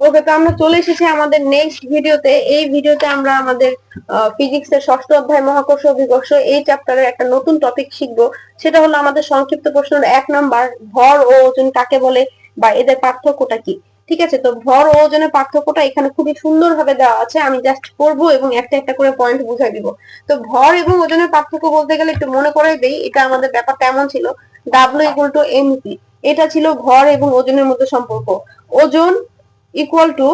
ওকে তো আমরা চলে এসেছি আমাদের নেক্সট ভিডিওতে এই ভিডিওতে আমরা আমাদের ফিজিক্স এর ষষ্ঠ অধ্যায়, মহাকর্ষ অভিকর্ষ এই চ্যাপ্টারের একটা নতুন টপিক শিখব। সেটা হলো আমাদের সংক্ষিপ্ত প্রশ্নের এক নাম্বার ভর ও ওজন কাকে বলে বা এদের পার্থক্যটা কি? ঠিক আছে, তো ভর ও ওজনের পার্থক্যটা এখানে খুবই সুন্দর ভাবে দেওয়া আছে। আমি জাস্ট পড়ব এবং একটা একটা করে পয়েন্ট বুঝাই দিব। তো ভর এবং ওজনের পার্থক্য বলতে গেলে একটু মনে করাই দেই, এটা আমাদের ব্যাপারটা এমন ছিল? ডাব্লিউ ইকুয়াল টু এমপি এটা ছিল ভর এবং ওজনের মধ্যে সম্পর্ক। ওজন ইকুয়াল টু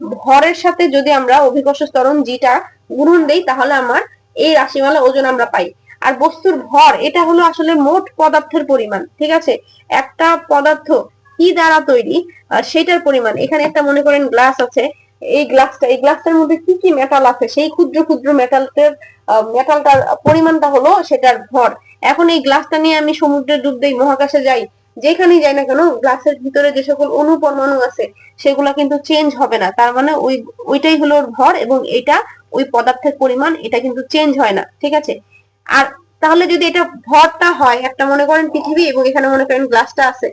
ভরের সাথে যদি আমরা অভিকর্ষ ত্বরণ জিটা গুণন দেই, তাহলে আমার এই রাশিমালা ওজন আমরা পাই। আর বস্তুর ভর, এটা হলো আসলে মোট পদার্থের পরিমাণ, ঠিক আছে? একটা পদার্থ কি দ্বারা তৈরি? সেটার পরিমাণ। এখানে একটা মনে করেন গ্লাস আছে। এই গ্লাসটা এই গ্লাসটার মধ্যে কি কি মেটাল আছে? সেই ক্ষুদ্র ক্ষুদ্র মেটালটার মেটালটার পরিমাণটা হলো সেটার ভর। এখন এই গ্লাসটা নিয়ে আমি সমুদ্রে ডুব দেই, মহাকাশে যাই যেখানেই যাই না কেন গ্লাসের ভিতরে যে সকল অণু পরমাণু আছে, সেগুলা কিন্তু চেঞ্জ হবে না। তার মানে ওই, ওইটাই হলো ওর ভর এবং এটা ওই পদার্থের পরিমাণ, এটা কিন্তু চেঞ্জ হয় না, ঠিক আছে? আর তাহলে যদি এটা ভরটা হয়, একটা মনে করেন পৃথিবী এবং এখানে মনে করেন গ্লাসটা আছে,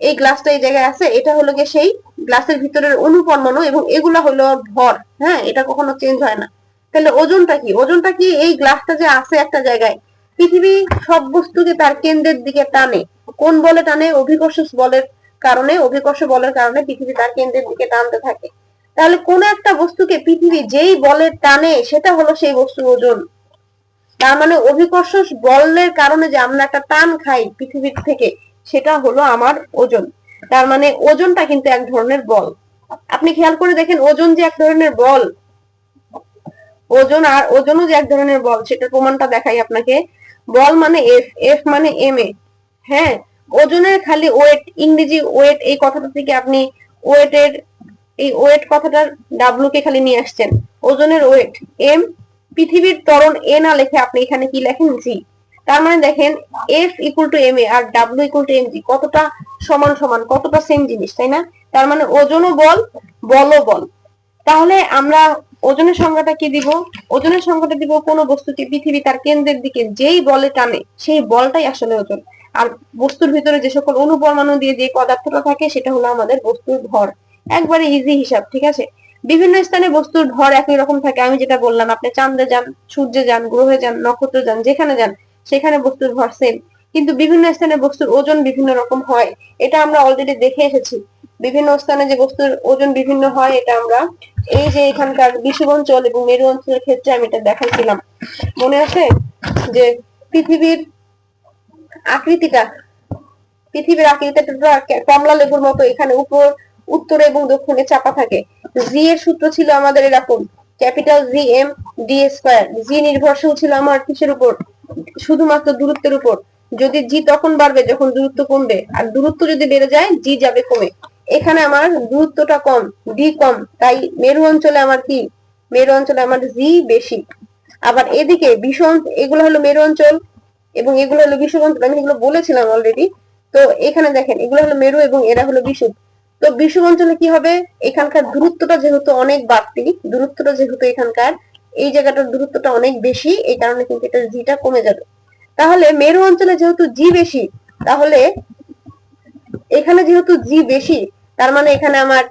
এই গ্লাসটা এই জায়গায় আছে, এটা হলো গিয়ে সেই গ্লাসের ভিতরের অণু পরমাণু এবং এগুলা হলো ভর হ্যাঁ? এটা কখনো চেঞ্জ হয় না। তাহলে ওজনটা কি? ওজনটা কি এই গ্লাসটা যে আছে একটা জায়গায় পৃথিবী সব বস্তুকে তার কেন্দ্রের দিকে টানে। কোন বলে টানে? অভিকর্ষ বলের কারণে, অভিকর্ষ বলের কারণে পৃথিবী তার কেন্দ্রের দিকে টানতে থাকে। তাহলে কোন একটা বস্তুকে পৃথিবী যেই বলের টানে, সেটা হলো সেই বস্তুর ওজন। তার মানে অভিকর্ষ বলের কারণে যে আমরা একটা টান খাই পৃথিবীর থেকে, সেটা হলো আমার ওজন। তার মানে ওজনটা কিন্তু এক ধরনের বল। আপনি খেয়াল করে দেখেন, ওজন যে এক ধরনের বল, ওজন আর ওজনও যে এক ধরনের বল, সেটার প্রমাণটা দেখাই আপনাকে। বল মানে এফ এফ মানে এম এ। হ্যাঁ ওজনের খালি ওয়েট, ইংরেজি ওয়েট, এই কথাটা থেকে আপনি ওয়েটের, এই ওয়েট কথাটার ডাব্লু কে খালি নিয়ে আসছেন। ওজনের ওয়েট, এম, পৃথিবীর ত্বরণ এ না লেখে আপনি এখানে কি লেখেন? জি। তার মানে দেখেন, F equal to M A R W equal to M G কতটা সমান সমান, কতটা সেম জিনিস, তাই না? তার মানে ওজনও বল, বলও বল। তাহলে আমরা ওজনের সংজ্ঞাটা কি দিব? ওজনের সংজ্ঞাটা দিব কোন বস্তুকে পৃথিবী তার কেন্দ্রের দিকে যেই বলে টানে, সেই বলটাই আসলে ওজন। আর বস্তুর ভিতরে যে সকল অণু পরমাণু দিয়ে যে পদার্থটা থাকে, সেটা হলো আমাদের বস্তুর ভর। একবারে ইজি হিসাব, ঠিক আছে? বিভিন্ন স্থানে বস্তুর ভর একই রকম থাকে। আমি যেটা বললাম, আপনি চাঁদে যান, সূর্যে যান, গ্রহে যান, নক্ষত্র যান, যেখানে যান, সেখানে বস্তুর ভর সেম কিন্তু বিভিন্ন স্থানে বস্তুর ওজন বিভিন্ন রকম হয়। এটা আমরা অলরেডি দেখে এসেছি। বিভিন্ন স্থানে যে বস্তুর ওজন বিভিন্ন হয়, এটা আমরা এই যে এখানকার বিষুব অঞ্চল এবং মেরু অঞ্চলের ক্ষেত্রে আমি এটা দেখাইছিলাম। মনে আছে যে পৃথিবীর আকৃতিটা পৃথিবীর আকৃতিটা কমলা লেবুর মতো এখানে উপর, উত্তরে এবং দক্ষিণে চাপা থাকে। জি এর সূত্র ছিল আমাদের এরকম, capital G M D square. G নির্ভরশীল ছিল আমার কিসের উপর? শুধুমাত্র দূরত্বের উপর। যদি জি তখন বাড়বে, যখন দূরত্ব কমবে। আর দূরত্ব যদি বেড়ে যায় জি যাবে কমে। এখানে আমার দূরত্বটা কম ডি কম, তাই মেরু অঞ্চলে আমার কি? মেরু অঞ্চলে আমার জি বেশি। আবার এদিকে বিষম, এগুলো হলো মেরু অঞ্চল এবং এগুলো হলো বিষুব অঞ্চল, আমি এগুলো বলেছিলাম অলরেডি তো এখানে দেখেন, এগুলো হলো মেরু এবং এরা হলো বিষুব। তো বিষুব অঞ্চলে কি হবে? এখানকার দূরত্বটা যেহেতু অনেক বাড়তি, দূরত্বটা যেহেতু এখানকার, এই জায়গাটার দূরত্বটা অনেক বেশি, এই কারণে কিন্তু এটা জিটা কমে যাবে। তাহলে মেরু অঞ্চলে যেহেতু জি বেশি, তাহলে এখানে যেহেতু জি বেশি, তার মানে এখানে আমার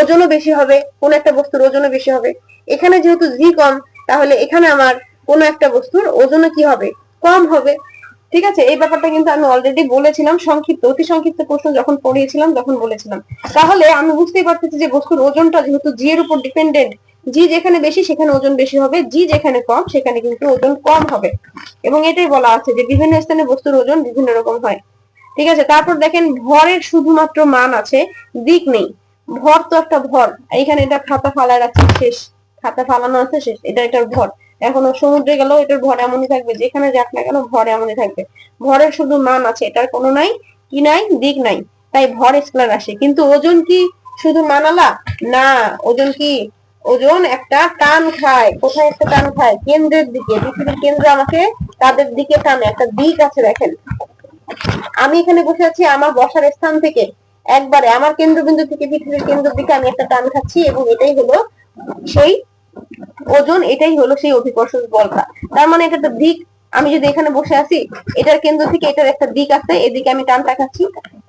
ওজনও বেশি হবে, কোন একটা বস্তুর ওজনও বেশি হবে। এখানে যেহেতু জি কম, তাহলে এখানে আমার কোন একটা বস্তুর ওজনও কি হবে? কম হবে। ঠিক আছে? এই ব্যাপারটা কিন্তু আমি অলরেডি বলেছিলাম, সংক্ষিপ্ত, অতি সংক্ষিপ্ত প্রশ্ন যখন পড়িয়েছিলাম, তখন বলেছিলাম। তাহলে আমি বুঝতেই পারতেছি যে বস্তুর ওজনটা যেহেতু জি এর উপর ডিপেন্ডেন্ট জি যেখানে বেশি, সেখানে ওজন বেশি হবে জি যেখানে কম, সেখানে কিন্তু ওজন কম হবে। এবং এটাই বলা আছে যে বিভিন্ন স্থানে বস্তুর ওজন বিভিন্ন রকম হয়। ঠিক আছে? তারপর দেখেন ভরের শুধুমাত্র মান আছে, দিক নেই। ভর তো একটা ভর এখানে এটা খাতা ফালায় রাখছে শেষ। খাতা ফালানো আছে, শেষ। এটা এটার ভর এখন সমুদ্রে গেল এটার ভর এমনই থাকবে। যেখানে যাক না কেন ভর এমনই থাকবে। ভরের শুধু মান আছে, এটার কোনো নাই, কি নাই, দিক নাই। তাই ভর স্কেলার আসে। কিন্তু ওজন কি শুধু মানালা? না, ওজন কি? ওজন একটা টান খায়। কোথায় একটা টান খায়? কেন্দ্রের দিকে। পৃথিবীর কেন্দ্রে আমাকে তাদের দিকে টানে। একটা দিক আছে দেখেন। আমি এখানে বসে আছি, আমার বসার স্থান থেকে একবারে, আমার কেন্দ্রবিন্দু থেকে পৃথিবীর কেন্দ্রের দিকে আমি একটা টান খাচ্ছি এবং এটাই হলো সেই ওজন, এটাই হলো সেই অভিকর্ষ বলটা। তার মানে এটা একটা দিক, আমি যদি এখানে বসে আছি, এটার কেন্দ্র থেকে এটার একটা দিক আছে, এদিকে আমি টানটা খাচ্ছি।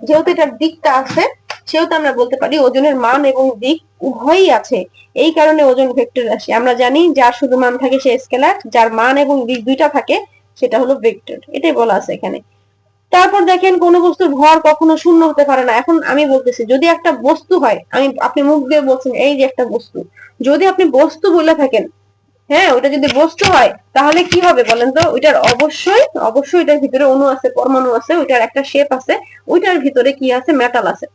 যেহেতু এটার দিকটা আছে, সেহেতু আমরা বলতে পারি ওজনের মান এবং দিক উভয়ই আছে। এই কারণে ওজন ভেক্টর রাশি। আমরা জানি যার শুধু মান থাকে সে স্কেলার, যার মান এবং দিক দুইটা থাকে, সেটা হলো ভেক্টর। এটাই বলা আছে এখানে। তারপর দেখেন কোন বস্তুর ভর কখনো শূন্য হতে পারে না। এখন আমি বলতেছি, যদি একটা বস্তু হয়, আমি, আপনি মুখ দিয়ে বলছেন, এই যে একটা বস্তু। যদি আপনি বস্তু বলে থাকেন হ্যাঁ ওটা যদি বস্তু হয়, তাহলে কি হবে বলেন তো? ওইটার অবশ্যই অবশ্যই ওইটার ভিতরে অণু আছে, পরমাণু আছে, ওইটার একটা শেপ আছে, ওইটার ভিতরে কি আছে? মেটাল আছে।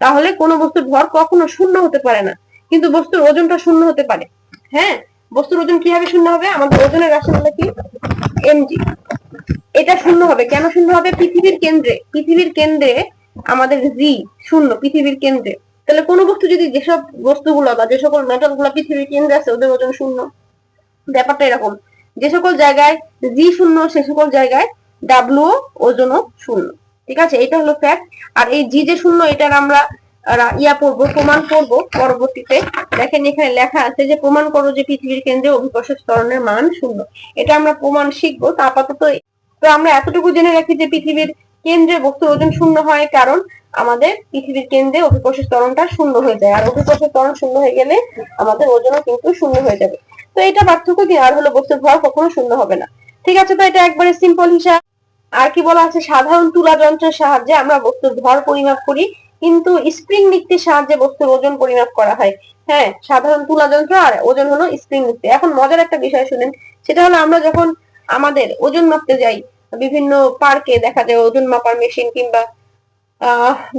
তাহলে কোন বস্তুর ভর কখনো শূন্য হতে পারে না। কিন্তু বস্তুর ওজনটা শূন্য হতে পারে। হ্যাঁ বস্তুর ওজন কীভাবে শূন্য হবে? আমাদের ওজনের রাশি হলো কি? এমজি এটা শূন্য হবে। কেন শূন্য হবে? পৃথিবীর কেন্দ্রে। পৃথিবীর কেন্দ্রে আমাদের জি শূন্য, পৃথিবীর কেন্দ্রে। তাহলে কোন বস্তু যদি যেসব বস্তুগুলো বা যে সকল মেটালগুলো পৃথিবীর কেন্দ্রে আছে, ওদের ওজন শূন্য। ব্যাপারটা এরকম। যে সকল জায়গায় জি শূন্য, সে সকল জায়গায় ডাব্লু ওজনও শূন্য। ঠিক আছে? এটা হলো ফ্যাক্ট আর এই জি যে শূন্য, এটার আমরা ইয়া পড়ব, প্রমাণ করব পরবর্তীতে। দেখেন এখানে লেখা আছে যে, প্রমাণ করো যে পৃথিবীর কেন্দ্রে অভিকর্ষ ত্বরণের মান শূন্য। এটা আমরা প্রমাণ শিখব। তা আপাতত তো আমরা এতটুকু জেনে রাখি যে পৃথিবীর কেন্দ্রে বস্তুর ওজন শূন্য হয় কারণ আমাদের পৃথিবীর কেন্দ্রে অভিকর্ষ ত্বরণটা শূন্য হয়ে যায়। আর অভিকর্ষ ত্বরণ শূন্য হয়ে গেলে আমাদের ওজনও কিন্তু শূন্য হয়ে যাবে। তো এটা পার্থক্য কি? আর হলো বস্তুর ভর কখনো শূন্য হবে না। ঠিক আছে, তো এটা একবারে সিম্পল হিসাব। আর কি বলা আছে? সাধারণ তুলা যন্ত্রের সাহায্যে আমরা বস্তুর ভর পরিমাপ করি, কিন্তু স্প্রিং নিক্তির সাহায্যে বস্তুর ওজন পরিমাপ করা হয়। হ্যাঁ সাধারণ তুলা যন্ত্র আর ওজন হলো স্প্রিং নিক্তি এখন মজার একটা বিষয় শুনেন, সেটা হলো আমরা যখন আমাদের ওজন মাপতে যাই। বিভিন্ন পার্কে দেখা যায় ওজন মাপার মেশিন কিংবা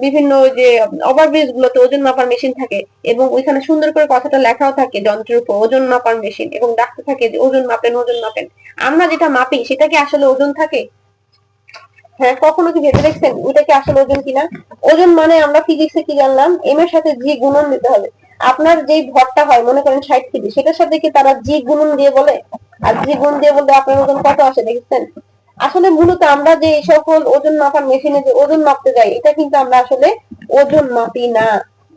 বিভিন্ন যে ওভারব্রিজ গুলোতে ওজন মাপার মেশিন থাকে এবং ওইখানে সুন্দর করে কথাটা লেখাও থাকে যন্ত্রের উপর, ওজন মাপার মেশিন এবং ডাকতে থাকে যে ওজন মাপেন ওজন মাপেন। আমরা যেটা মাপি, সেটা কি আসলে ওজন থাকে? হ্যাঁ কখনো কি ভেবে দেখছেন? ওটা কি আসলে ওজন কিনা? ওজন মানে আমরা ফিজিক্সে কি জানলাম? এম এর সাথে জি গুণন দিতে হবে। আপনার যেই ভরটা হয়, মনে করেন ষাট কেজি, সেটার সাথে কি তারা জি গুণন দিয়ে বলে? আর জি গুণ দিয়ে বললে আপনার ওজন কত আসে, দেখেছেন? আসলে মূলত আমরা যে সকল ওজন মাপার মেশিনে যে ওজন মাপতে যাই, এটা কিন্তু আমরা আসলে ওজন মাপি না।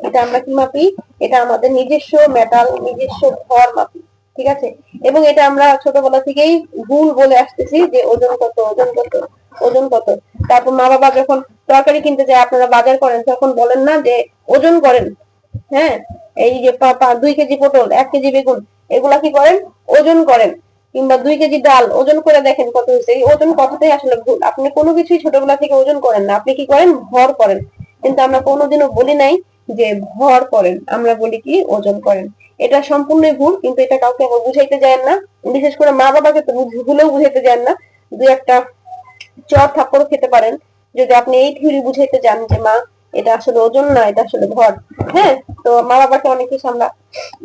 এটা আমরা কি মাপি? এটা আমাদের নিজস্ব মেটাল নিজস্ব ভর মাপি, ঠিক আছে? এবং এটা আমরা ছোটবেলা থেকেই ভুল বলে আসতেছি যে ওজন কত ওজন কত ওজন কত। তারপর মা বাবা যখন তরকারি কিনতে যায়, আপনারা বাজার করেন, তখন বলেন না যে ওজন করেন। হ্যাঁ এই যে দুই কেজি পটল, এক কেজি বেগুন, এগুলা কি করেন? ওজন করেন। কিংবা দুই কেজি ডাল, ওজন করে দেখেন কত হয়েছে। এই ওজন কথাটাই আসলে ভুল। আপনি কোনো কিছুই ছোটবেলা থেকে ওজন করেন না। আপনি কি করেন? ভর করেন। কিন্তু আমরা কোনোদিনও বলি নাই যে ভর করেন। আমরা বলি কি? ওজন করেন। এটা সম্পূর্ণই ভুল, কিন্তু এটা কাউকে আবার বুঝাইতে যায় না। বিশেষ করে মা বাবাকে তো ভুলেও বুঝাইতে যান না। দু একটা চর থাপ্পড় খেতে পারেন। যদি আপনি এই থিওরি বুঝাইতে যান যে মা এটা আসলে ওজন না, এটা আসলে ভর হ্যাঁ তো মা বাবাকে অনেক কিছু আমরা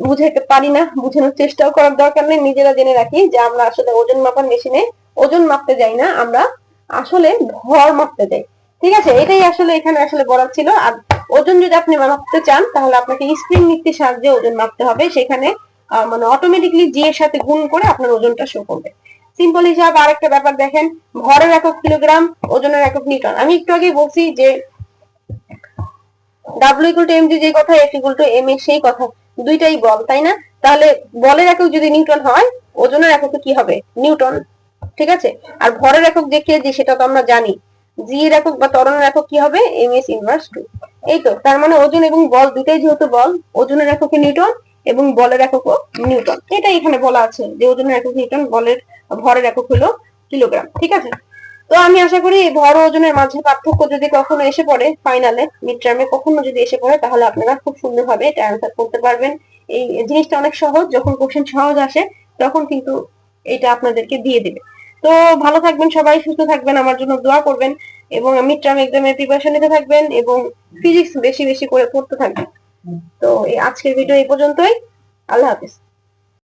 বুঝাইতে পারি না, বুঝানোর চেষ্টাও করার দরকার নেই। নিজেরা জেনে রাখি যে আমরা আসলে ওজন মাপার মেশিনে ওজন মাপতে যাই না, আমরা আসলে ভর মাপতে যাই। ঠিক আছে, এটাই আসলে এখানে আসলে বলার ছিল। আর ওজন যদি আপনি মাপতে চান, তাহলে আপনাকে স্প্রিং নীতির সাহায্যে ওজন মাপতে হবে। সেখানে মানে অটোমেটিকলি জি এর সাথে গুণ করে আপনার ওজনটা শো করবে। সিম্পল হিসাব, আরেকটা ব্যাপার দেখেন ভরের একক কিলোগ্রাম, ওজনের একক নিউটন। আমি একটু আগে বলছি যে ডাব্লিউ ইকুয়াল টু এমজি যে কথা এফ ইকুয়াল টু এম এর সেই কথা, দুইটাই বল, তাই না? তাহলে বলের একক যদি নিউটন হয়, ওজনের একক কি হবে? নিউটন ঠিক আছে? আর ভরের একক যে কেজি সেটা তো আমরা জানি। জি এর একক বা ত্বরণের একক কি হবে? এম এস ইনভার্স টু এই তো, তার মানে ওজন এবং বল দুইটাই যেহেতু বল, ওজনের একক নিউটন এবং বলের এককও নিউটন এটা এখানে বলা আছে যে ওজনের একক নিউটন বলের ভরের একক হলো কিলোগ্রাম, ঠিক আছে? তো আমি আশা করি ভর ওজনের মাঝে পার্থক্য যদি কখনো এসে পড়ে ফাইনালে মিড টার্মে কখনো যদি এসে পড়ে, তাহলে আপনারা খুব সুন্দরভাবে এটা অ্যান্সার করতে পারবেন। এই জিনিসটা অনেক সহজ, যখন কোশ্চেন সহজ আসে, তখন কিন্তু এটা আপনাদেরকে দিয়ে দিবে। তো ভালো থাকবেন সবাই, সুস্থ থাকবেন, আমার জন্য দোয়া করবেন এবং মিড টার্ম এক্সামের প্রিপারেশন নিতে থাকবেন এবং ফিজিক্স বেশি বেশি করে পড়তে থাকবেন। তো আজকের ভিডিও এই পর্যন্তই, আল্লাহ হাফিজ।